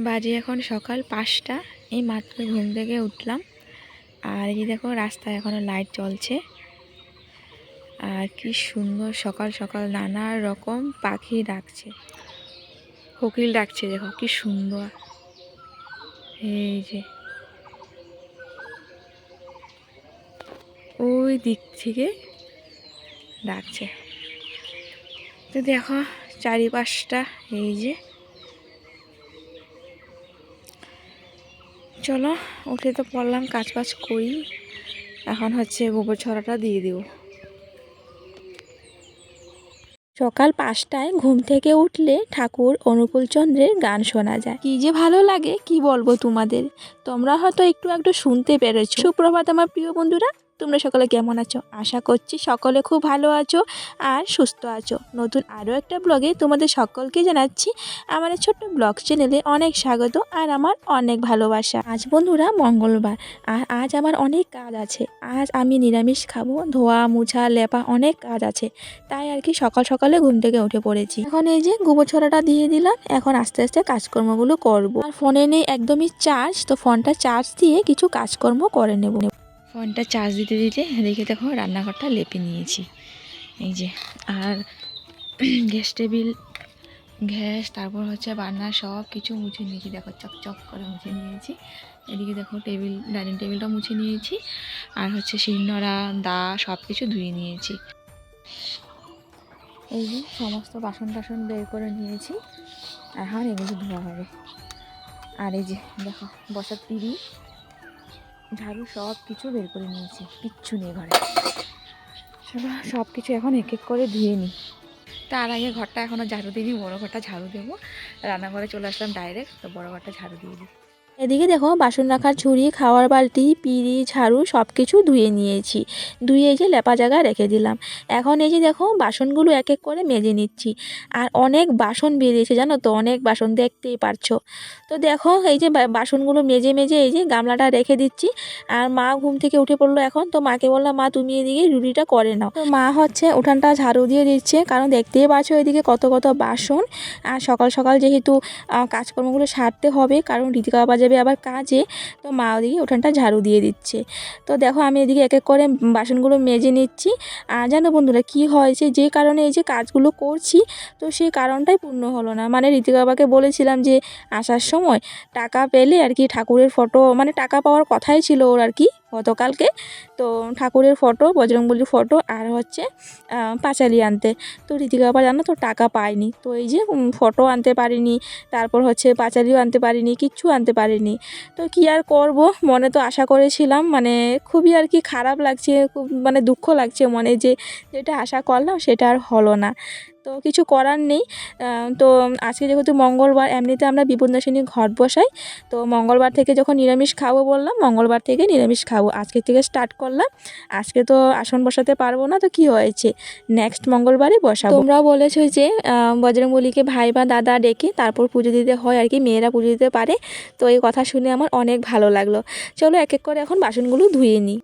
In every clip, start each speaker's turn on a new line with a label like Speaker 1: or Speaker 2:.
Speaker 1: বাজে এখন সকাল পাঁচটা, এই মাত্র ঘুম থেকে উঠলাম। আর এই দেখো, রাস্তায় এখনও লাইট জ্বলছে। আর কি সুন্দর সকাল সকাল নানা রকম পাখি ডাকছে। কোকিল ডাকছে, দেখো কি সুন্দর। এই যে। ওই দিক থেকে ডাকছে। তো দেখো, চারিপাশটা এই যে চলো উঠে তো পড়লাম কাজ বাজ করি। এখন হচ্ছে গোবর ছড়াটা দিয়ে দেব। সকাল পাঁচটায় ঘুম থেকে উঠলে ঠাকুর অনুকূল চন্দ্রের গান শোনা যায়। কি যে ভালো লাগে কি বলব তোমাদের? তোমরা হয়তো একটু একটু শুনতে পেরেছ। সুপ্রভাত আমার প্রিয় বন্ধুরা। তোমরা সকলে কেমন আছো? আশা করছি সকলে খুব ভালো আছো আর সুস্থ আছো। নতুন আরও একটা ব্লগে তোমাদের সকলকে জানাচ্ছি আমার ছোট্ট ব্লগ চ্যানেলে অনেক স্বাগত আর আমার অনেক ভালোবাসা। আজ বন্ধুরা মঙ্গলবার আর আজ আমার অনেক কাজ আছে। আজ আমি নিরামিষ খাব, ধোয়া, মুছা, লেপা অনেক কাজ আছে। তাই আর কি সকাল সকালে ঘুম থেকে উঠে পড়েছি। এখন এই যে গোবর ছড়াটা দিয়ে দিলাম, এখন আস্তে আস্তে কাজকর্মগুলো করব। আর ফোনে নেই একদমই চার্জ তো ফোনটা চার্জ দিয়ে কিছু কাজকর্ম করে নেব। ফোনটা চার্জ দিতে দিতে এদিকে দেখো রান্নাঘরটা লেপে নিয়েছি। এই যে, আর গ্যাস টেবিল, গ্যাস, তারপর হচ্ছে বান্না, সব কিছু মুছে নিয়েছি। দেখো চকচক করে মুছে নিয়েছি। এদিকে দেখো টেবিল, ডাইনিং টেবিলটা মুছে নিয়েছি। আর হচ্ছে শিলনোড়া, দা, সব কিছু ধুয়ে নিয়েছি। এই যে সমস্ত বাসন টাসন বের করে নিয়েছি। এখন এগুলো ধোয়া হবে। আর এই যে দেখো বসার পিড়ি ঝাড়ু সব কিছু বের করে নিয়েছি, কিচ্ছু নেই ঘরে। সব কিছু এখন এক এক করে ধুয়ে নিই। তার আগে ঘরটা এখনও ঝাড়ু দিইনি, বড়ো ঘরটা ঝাড়ু দেবো। রান্নাঘরে চলে আসলাম ডাইরেক্ট তো বড়ো ঘরটা ঝাড়ু দিয়ে দিই। এদিকে দেখো, বাসন রাখার ঝুড়ি, খাওয়ার বালতি, পিড়ি, ঝাড়ু সব কিছু ধুয়ে নিয়েছি। ধুয়ে এই যে লেপা জায়গায় রেখে দিলাম। এখন এই যে দেখো, বাসনগুলো এক এক করে মেজে নিচ্ছি। আর অনেক বাসন বেরিয়েছে, জানো তো? অনেক বাসন দেখতেই পারছ। তো দেখো, এই যে বাসনগুলো মেজে মেজে এই যে গামলাটা রেখে দিচ্ছি। আর মা ঘুম থেকে উঠে পড়ল এখন। তো মাকে বললাম, মা, তুমি এদিকে রুটিটা করে নাও। তো মা হচ্ছে উঠানটা ঝাড়ু দিয়ে দিচ্ছে। কারণ দেখতেই পাচ্ছো এদিকে কত কত বাসন। আর সকাল সকাল যেহেতু কাজকর্মগুলো সারতে হবে। কারণ ঋতিকা বাবা যাবে আবার কাজে তো মা ওদিকে উঠানটা ঝাড়ু দিয়ে দিচ্ছে। তো দেখো আমি এদিকে এক এক করে বাসনগুলো মেজে নিচ্ছি। আর জানো বন্ধুরা কি হয়েছে? যে কারণে এই যে কাজগুলো করছি, তো সেই কারণটাই পূর্ণ হলো না। মানে ঋতিক বাবাকে বলেছিলাম যে, আসার সময় টাকা পেলে আর কি ঠাকুরের ফটো মানে টাকা পাওয়ার কথাই ছিল ওর আর কি। গতকালকে। তো ঠাকুরের ফটো, বজরংবলির ফটো আর হচ্ছে পাঁচালি আনতে। তো ঋতিকা জানো তো টাকা পায়নি। তো এই যে ফটো আনতে পারিনি, তারপর হচ্ছে পাঁচালিও আনতে পারিনি, কিচ্ছু আনতে পারিনি। তো কি আর করব? মনে তো আশা করেছিলাম মানে খুবই আর কি খারাপ লাগছে, খুব মানে দুঃখ লাগছে মনে যে, যেটা আশা করলাম সেটা আর হলো না। তো কিছু করার নেই। তো আজকে যেহেতু মঙ্গলবার এমনিতে আমরা বিপদনাশিনী ঘট বসাই। তো মঙ্গলবার থেকে যখন নিরামিষ খাব বললাম মঙ্গলবার থেকে নিরামিষ খাব। আজকে থেকে স্টার্ট করলাম। আজকে তো আসন বসাতে পারব না তো কি হয়েছে? নেক্সট মঙ্গলবারে বসাবো। তোমরাও বলেছ যে আহ, বজরংবলীকে ভাই বা দাদা ডেকে তারপর পুজো দিতে হয় আর কি মেয়েরা পুজো দিতে পারে। তো এই কথা শুনে আমার অনেক ভালো লাগল। চলো এক এক করে এখন বাসনগুলো ধুয়ে নিই।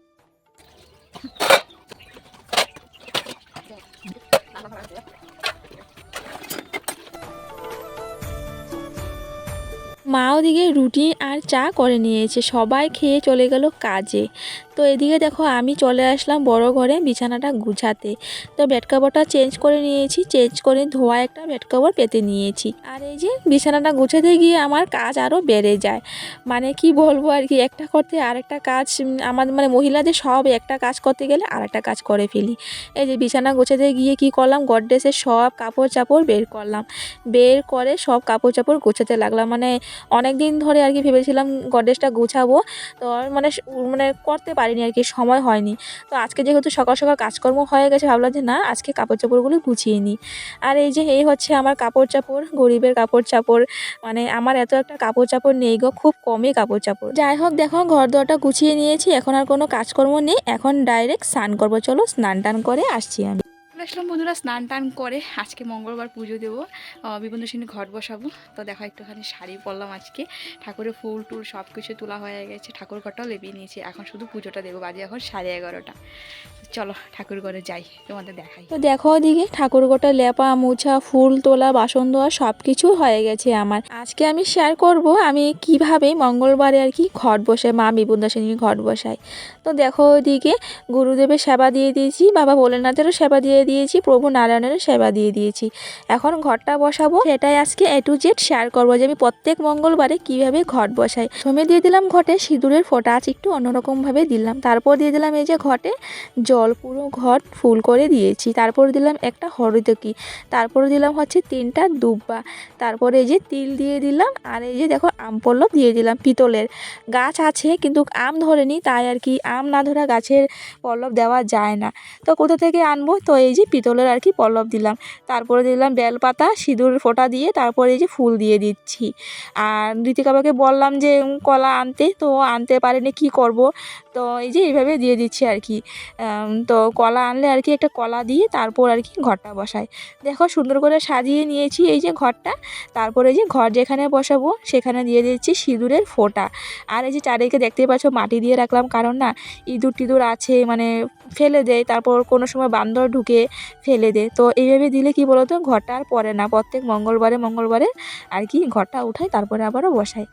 Speaker 1: মা ওদিকে রুটি আর চা করে নিয়েছে। সবাই খেয়ে চলে গেল কাজে। তো এদিকে দেখো আমি চলে আসলাম বড় ঘরে বিছানাটা গুছাতে। তো বেড কাভারটা চেঞ্জ করে নিয়েছি, চেঞ্জ করে ধোয়া একটা বেড কাভার পেতে নিয়েছি। আর এই যে বিছানাটা গুছাতে গিয়ে আমার কাজ আরও বেড়ে যায়। মানে কি বলব আর কি, একটা করতে আরেকটা কাজ আমাদের মানে মহিলাদের সব একটা কাজ করতে গেলে আরেকটা কাজ করে ফেলি। এই যে বিছানা গোছাতে গিয়ে কি করলাম, গডরেজের সব কাপড় চাপড় বের করলাম। বের করে সব কাপড় চাপড় গোছাতে লাগলাম। মানে অনেক দিন ধরে আর কি ভেবেছিলাম গডরেজটা গোছাবো। তো মানে মানে করতে পারিনি আর কি, সময় হয়নি। তো আজকে যেহেতু সকাল সকাল কাজকর্ম হয়ে গেছে, ভাবলাম যে না, আজকে কাপড় চাপড়গুলো গুছিয়ে নিই। আর এই যে, এই হচ্ছে আমার কাপড় চাপড় গরিবের কাপড় চাপড় মানে আমার এত একটা কাপড় চাপড় নেই গো, খুব কমই কাপড় চাপড় যাই হোক, দেখো ঘর দরটা গুছিয়ে নিয়েছি, এখন আর কোনো কাজকর্ম নেই। এখন ডাইরেক্ট স্নান করব। চলো স্নান টান করে আসছি আমি।
Speaker 2: আসলাম বন্ধুরা, স্নান টান করে আজকে মঙ্গলবার পুজো দেবো। বিবন্ধসিনী ঘট বসাবো। তো দেখো, একটুখানি শাড়ি পরলাম আজকে। ঠাকুরের ফুল টুল সব কিছু তোলা হয়ে গেছে। ঠাকুর ঘরটাও লেবিয়ে নিয়েছি। এখন শুধু পুজোটা দেবো। বাজে এখন সাড়ে এগারোটা। চলো, ঠাকুর ঘরে যাই। তোমাদের দেখাই।
Speaker 1: তো দেখো ওদিকে ঠাকুর গোটা লেপা, মোছা, ফুল তোলা, বাসন ধোয়া সব কিছু হয়ে গেছে আমার। আজকে আমি শেয়ার করব আমি কীভাবে মঙ্গলবারে আর কি ঘট বসে মা বিবুন্দাসিনী ঘট বসাই। তো দেখো ওদিকে গুরুদেবের সেবা দিয়ে দিয়েছি, বাবা ভোলেনাথেরও সেবা দিয়ে দিয়ে দিয়েছি, প্রভু নারায়ণের সেবা দিয়ে দিয়েছি। এখন ঘরটা বসাবো। সেটাই আজকে এ টু জেড শেয়ার করব যে আমি প্রত্যেক মঙ্গলবারে কীভাবে ঘট বসাই। প্রথমে দিয়ে দিলাম ঘটে সিঁদুরের ফোঁটা আছে একটু অন্যরকমভাবে দিলাম। তারপর দিয়ে দিলাম এই যে ঘটে জল, পুরো ঘট ফুল করে দিয়েছি। তারপর দিলাম একটা হরিতকি। তারপর দিলাম হচ্ছে তিনটা দুব্বা। তারপরে এই যে তিল দিয়ে দিলাম আর এই যে দেখো আম পল্লব দিয়ে দিলাম পিতলের। গাছ আছে কিন্তু আম ধরেনি, তাই আর কি আম না ধরা গাছের পল্লব দেওয়া যায় না। তো কোথা থেকে আনব? তো এই যে পিতলের আর কি পল্লব দিলাম। তারপরে দিলাম বেলপাতা সিঁদুর ফোঁটা দিয়ে তারপরে এই যে ফুল দিয়ে দিচ্ছি। আর ঋতিকাবাকে বললাম যে কলা আনতে। তো আনতে পারেনি, কি করব? তো এই যে এইভাবে দিয়ে দিচ্ছি আর কি। তো কলা আনলে আর কি একটা কলা দিয়ে তারপর আর কি ঘরটা বসাই। দেখো সুন্দর করে সাজিয়ে নিয়েছি এই যে ঘরটা। তারপরে যে ঘর যেখানে বসাবো, সেখানে দিয়ে দিচ্ছি সিঁদুরের ফোঁটা। আর এই যে চারিদিকে দেখতেই পাচ্ছ মাটি দিয়ে রাখলাম, কারণ না ইঁদুর টিঁদুর আছে মানে ফেলে দেয়, তারপর কোনো সময় বান্দর ঢুকে ফেলে দেয়। তো এইভাবে দিলে কি বলতো, ঘরটা আর পরে না। প্রত্যেক মঙ্গলবারে মঙ্গলবারে আর কি ঘরটা উঠাই তারপরে আবারও বসাই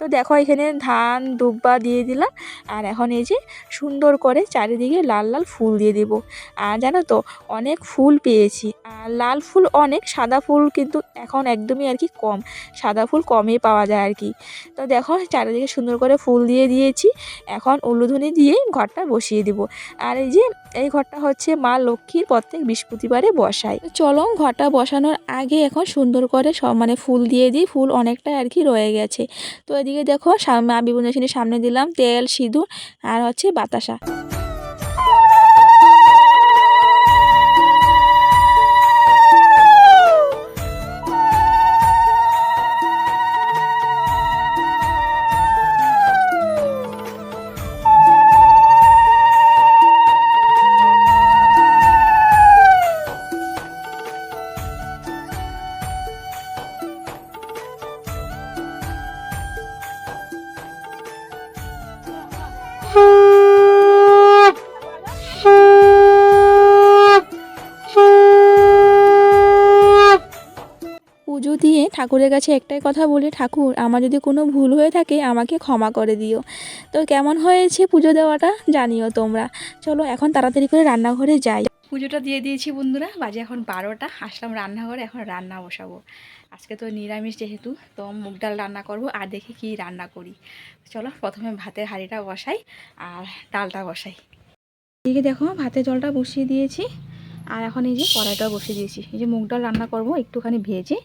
Speaker 1: তো দেখো এখানে ধান, দুব্বা দিয়ে দিলাম। আর এখন এই যে সুন্দর করে চারিদিকে লাল লাল ফুল দিয়ে দেবো। আর জানো তো, অনেক ফুল পেয়েছি। আর লাল ফুল অনেক, সাদা ফুল কিন্তু এখন একদমই আর কি কম। সাদা ফুল কমই পাওয়া যায় আর কি। তো দেখো, চারিদিকে সুন্দর করে ফুল দিয়ে দিয়েছি। এখন উলুধুনি দিয়ে ঘরটা বসিয়ে দিব। আর এই যে, এই ঘরটা হচ্ছে মা লক্ষ্মীর প্রত্যেক বৃহস্পতিবারে বসায়। চলো, ঘরটা বসানোর আগে এখন সুন্দর করে সব মানে ফুল দিয়ে দিই। ফুল অনেকটাই আর কি রয়ে গেছে। তো এদিকে দেখো মা বিবুন্দাসিনীর সামনে দিলাম তেল সিঁদুর আর হচ্ছে বাতাসা। দিয়ে ঠাকুরের কাছে একটাই কথা বলি, ঠাকুর, আমার যদি কোনো ভুল হয়ে থাকে আমাকে ক্ষমা করে দিও। তো কেমন হয়েছে পুজো দেওয়াটা জানিও তোমরা। চলো এখন তাড়াতাড়ি করে রান্নাঘরে যাই।
Speaker 2: পুজোটা দিয়ে দিয়েছি বন্ধুরা, বাজে এখন বারোটা, আসলাম রান্নাঘরে, এখন রান্না বসাবো। আজকে তো নিরামিষ যেহেতু, তো মুগ ডাল রান্না করব আর দেখি কি রান্না করি। চলো প্রথমে ভাতের হাঁড়িটা বসাই আর ডালটা বসাই। এদিকে দেখো, ভাতের জলটা বসিয়ে দিয়েছি। আর এখন এই যে কড়াইটা বসিয়ে দিয়েছি। এই যে মুগ ডাল রান্না করব, একটুখানি ভেজে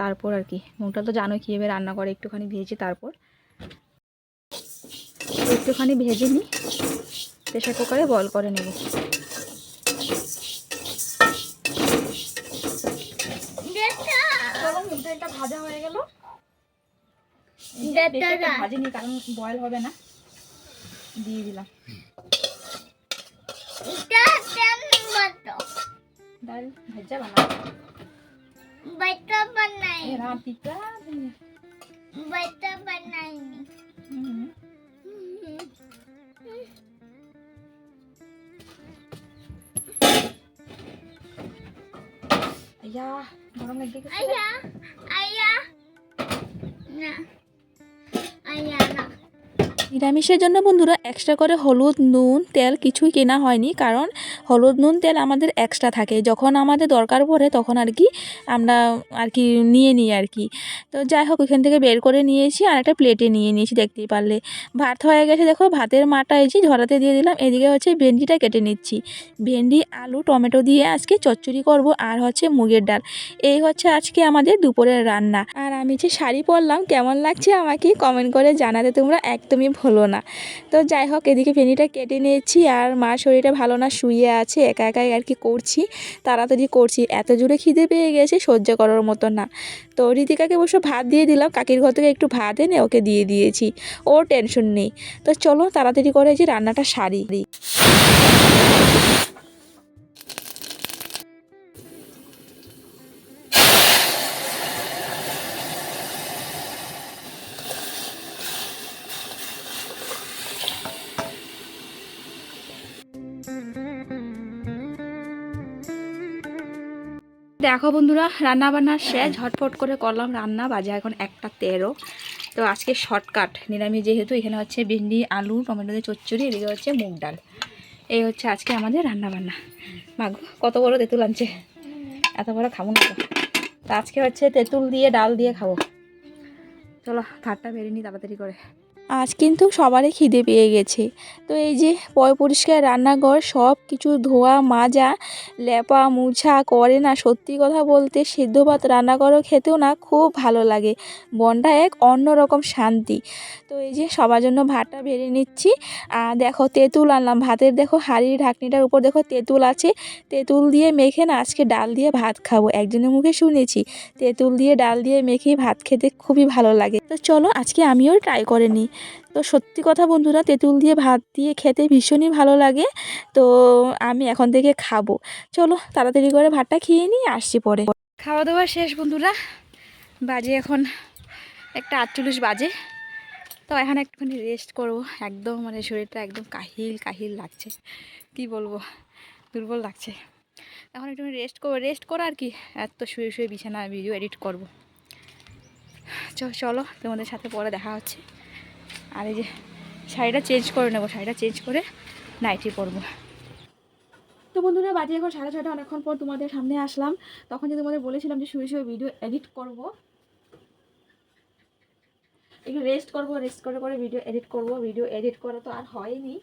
Speaker 2: তারপর আর কি। মুগ ডাল তো জানো কীভাবে রান্না করে একটুখানি ভেজে তারপর। একটুখানি ভেজে নিই প্রেশার কুকারে বল করে নেব। ভাজা হয়ে গেল। ভাজিনি কারণ বয়েল হবে না। দিয়ে দিলাম। ডাল ভেজা বানাবো। Baca banyain.
Speaker 3: Berarti kan? Baca
Speaker 2: banyain. Ayah, barang lagi kesel.
Speaker 3: Ayah, ayah. Nah, ayah nak.
Speaker 1: নিরামিষের জন্য বন্ধুরা এক্সট্রা করে হলুদ, নুন, তেল কিছুই কেনা হয়নি। কারণ হলুদ, নুন, তেল আমাদের এক্সট্রা থাকে। যখন আমাদের দরকার পড়ে তখন আর কি আমরা আর কি নিয়ে নিই আর কি। তো যাই হোক ওইখান থেকে বের করে নিয়েছি আর একটা প্লেটে নিয়ে নিয়েছি, দেখতেই পারলে। ভাত হয়ে গেছে, দেখো, ভাতের মাটা যে ঝরাতে দিয়ে দিলাম। এদিকে হচ্ছে ভেন্ডিটা কেটে নিচ্ছি। ভেন্ডি, আলু, টমেটো দিয়ে আজকে চচ্চড়ি করব আর হচ্ছে মুগের ডাল। এই হচ্ছে আজকে আমাদের দুপুরের রান্না। আর আমি যে শাড়ি পরলাম, কেমন লাগছে আমাকে কমেন্ট করে জানাতে তোমরা একদমই ভুলো না। তো যাই হোক, এদিকে ফেনিটা কেটে নিয়েছি আর মা শরীরটা ভালো না, শুয়ে আছে, একা একাই আর কি করছি, তাড়াতাড়ি করছি। এত জোরে খিদে পেয়ে গেছে, সহ্য করার মতো না। তো ঋতিকাকে অবশ্য ভাত দিয়ে দিলাম, কাকির ঘর থেকে একটু ভাত এনে ওকে দিয়ে দিয়েছি, ওর টেনশন নেই। তো চলো তাড়াতাড়ি করে যে রান্নাটা সারি। দেখো বন্ধুরা রান্না বান্না শেষ ঝটফট করে করলাম রান্না, বাজে এখন একটা তেরো। তো আজকে শর্টকাট, নিরামিষ যেহেতু, এখানে হচ্ছে ভেন্ডি, আলু, টমেটো দিয়ে চচ্চড়ি, এদিকে হচ্ছে মুগ ডাল। এই হচ্ছে আজকে আমাদের রান্না বান্না মাগো কত বড় তেঁতুল আনছে? এত বড় খাব না তো। আজকে হচ্ছে তেঁতুল দিয়ে, ডাল দিয়ে খাব। চলো, ভাতটা বেরিয়ে নিই তাড়াতাড়ি করে।
Speaker 2: আজ কিন্তু সবারই খিদে পেয়ে গেছে। তো এই যে পরিষ্কার রান্নাঘর, সব কিছু ধোয়া, মাজা, লেপা, মুছা করে না, সত্যি কথা বলতে সিদ্ধ ভাত রান্না করো খেতেও না খুব ভালো লাগে। বনটা এক অন্যরকম শান্তি। তো এই যে সবার জন্য ভাতটা বেড়ে নিচ্ছি। আর দেখো তেঁতুল আনলাম। ভাতের দেখো হাড়ির ঢাকনিটার উপর দেখো তেঁতুল আছে। তেঁতুল দিয়ে মেখে না আজকে ডাল দিয়ে ভাত খাব। একজনের মুখে শুনেছি, তেঁতুল দিয়ে ডাল দিয়ে মেখে ভাত খেতে খুবই ভালো লাগে। তো চলো আজকে আমিও ট্রাই করে নিই। তো সত্যি কথা বন্ধুরা, তেঁতুল দিয়ে ভাত দিয়ে খেতে ভীষণই ভালো লাগে। তো আমি এখন থেকে খাব। চলো তাড়াতাড়ি করে ভাতটা খেয়ে নিই আসছি পরে।
Speaker 1: খাওয়া দাওয়া শেষ বন্ধুরা। বাজে এখন একটা আটচল্লিশ বাজে। তো এখন একটুখানি রেস্ট করব। একদম মানে শরীরটা একদম কাহিল কাহিল লাগছে। কি বলব? দুর্বল লাগছে। এখন একটুখানি রেস্ট করব। রেস্ট করো আর কি? এত শুয়ে শুয়ে বিছানা ভিডিও এডিট করব। চলো তোমাদের সাথে পরে দেখা হচ্ছে। আর এই যে শাড়িটা চেঞ্জ করে নেব, শাড়িটা চেঞ্জ করে নাইটি পরবো।
Speaker 2: তো বন্ধুরা, বাজে এখন সাড়ে ছটা অনেকক্ষণ পর তোমাদের সামনে আসলাম। তখন যে তোমাদের বলেছিলাম যে শুয়ে শুয়ে ভিডিও এডিট করব। একটু রেস্ট করব রেস্ট করে করে ভিডিও এডিট করব। ভিডিও এডিট করা তো আর হয়নি।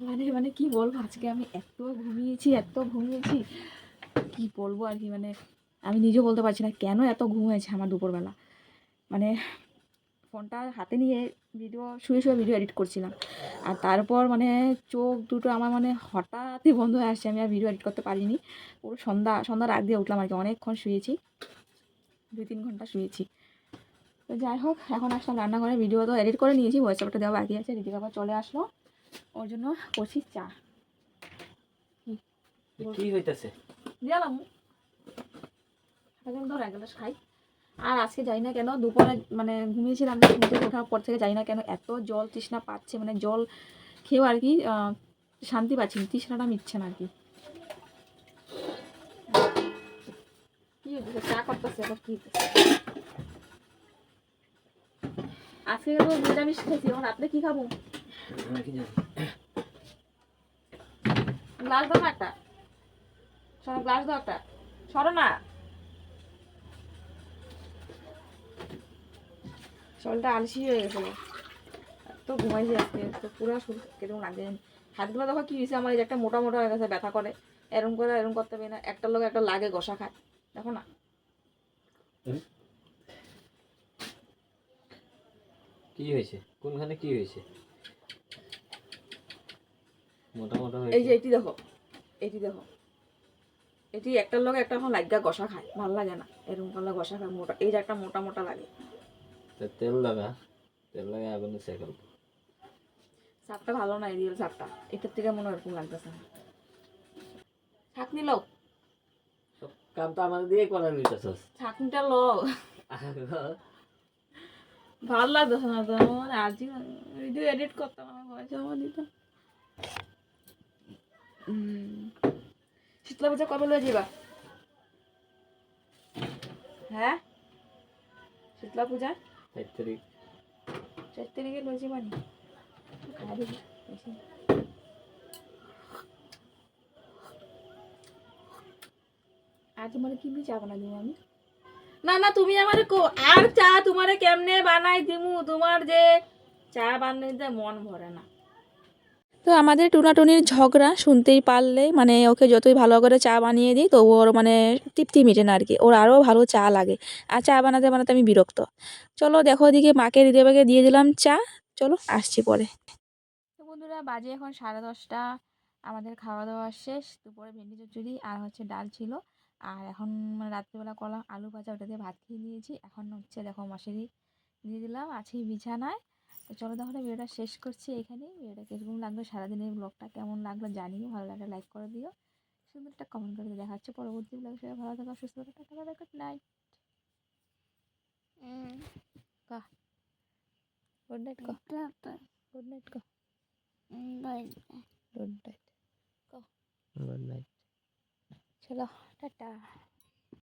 Speaker 2: মানে মানে কি বলব, আজকে আমি এত ঘুমিয়েছি এত ঘুমিয়েছি। কি বলব আর কি মানে আমি নিজেও বলতে পারছি না কেন এত ঘুম হয়েছে আমার দুপুরবেলা। মানে ফোনটা হাতে নিয়ে ভিডিও শুয়ে শুয়ে ভিডিও এডিট করছিলাম। আর তারপর মানে চোখ দুটো আমার মানে হঠাৎই বন্ধ হয়ে আসছে আমি আর ভিডিও এডিট করতে পারিনি। পুরো সন্ধ্যা সন্ধ্যার আগ দিয়ে উঠলাম আর কি অনেকক্ষণ শুয়েছি। দুই তিন ঘণ্টা শুয়েছি। তো যাই হোক এখন আসলাম রান্নাঘরে ভিডিও তো এডিট করে নিয়েছি ভয়েস ওভারটা দেওয়া বাকি আছে রিদিকা আবার চলে আসলো। ওর জন্য করছি চা।
Speaker 4: কি? হইতাছে?
Speaker 2: দিলাম ধর এক গ্লাস খাই। আর আজকে যাই না কেন দুপুরে মানে ঘুমিয়েছিলাম ঘুম থেকে ওঠার পর থেকে যাই না কেন এত জল তৃষ্ণা পাচ্ছে মানে জল খেয়েও আর কি শান্তি পাচ্ছি না তৃষ্ণাটা মিটছে না আর কি। চা করতেছে আবার কি আজকে তো নিরামিষ খেয়েছি এখন রাত্রে কি খাব? গ্লাস দাও একটা। সরো গ্লাস দাও একটা। সরো না। শরীরটা আলসি হয়ে গেছিল। তো ঘুমাইছি আজকে তো পুরো শরীর কীরকম লাগে জানি। হাতগুলো দেখো কি হয়েছে আমার এই একটা মোটা মোটা হয়ে গেছে ব্যথা করে। এরম করে এরম করতে পারি না। একটা লোক একটা লাগে গোসা খায় দেখো না।
Speaker 4: কি হয়েছে কোনখানে কি হয়েছে মোটা মোটা
Speaker 2: এই যে এটি দেখো এটি দেখো। এটি একটার লোক একটা এখন লাগা গোসা খায় ভালো লাগে না। এরকম করলে গোসা খায় মোটা এই যে একটা মোটা মোটা লাগে।
Speaker 4: তেল লাগা তেল লাগা আগুন সাইকেল
Speaker 2: সাপটা ভালো না রিয়েল সাপটা এটার থেকে মনে এরকম লাগতেছে ছাকনি লো
Speaker 4: সব কাম তো আমাদের দিয়ে করার নিতেছস
Speaker 2: ছাকনিটা লো ভালো লাগতেছে না তো মানে আজই ভিডিও এডিট করতাম আমার ভয়েস আমার দিতাম। শীতলা পূজা কবে লয়ে যাবা হ্যাঁ? শীতলা পূজা?
Speaker 4: চার তারিখ
Speaker 2: চার তারিখে লয়ে যাবা নি খাই দিবি বেশি। আর তোমার কি চা বানাই দিবো আমি না না, তুমি আমারে আর চা তোমারে কেমনে বানাই দিমু? তোমার যে চা বানাইতে মন ভরে না। তো আমাদের টুনাটুনির ঝগড়া শুনতেই পারলে মানে ওকে যতই ভালো করে চা বানিয়ে দিই তবু ওর মানে তৃপ্তি মিটে না আর কি ওর আরও ভালো চা লাগে। আর চা বানাতে বানাতে আমি বিরক্ত। চলো দেখো ওদিকে মাকে হৃদয়বাকে দিয়ে দিলাম চা। চলো আসছি পরে। তো বন্ধুরা, বাজে এখন সাড়ে দশটা। আমাদের খাওয়া দাওয়া শেষ, দুপুরে ভেন্ডি চচ্চড়ি আর হচ্ছে ডাল ছিল। আর এখন মানে রাত্রিবেলা কলা, আলু ভাজা, ওটা দিয়ে ভাত খেয়ে নিয়েছি। এখন হচ্ছে দেখো মশারি দিয়ে দিলাম, আছি বিছানায়। তো চলো তাহলে ভিডিওটা শেষ করছি এখানেই। ভিডিওটা কীরকম লাগল সারাদিনের ব্লগটা কেমন লাগল জানিও ভালো লাগলে লাইক করে দিও। সুন্দর একটা কমেন্ট করে দেখা হচ্ছে পরবর্তী ব্লগ সবাই ভালো থাকো সুস্থ থাকো tata good night good night কো। গুড নাইট কো। গুড নাইট
Speaker 4: গুড নাইট
Speaker 2: চলো টাটা।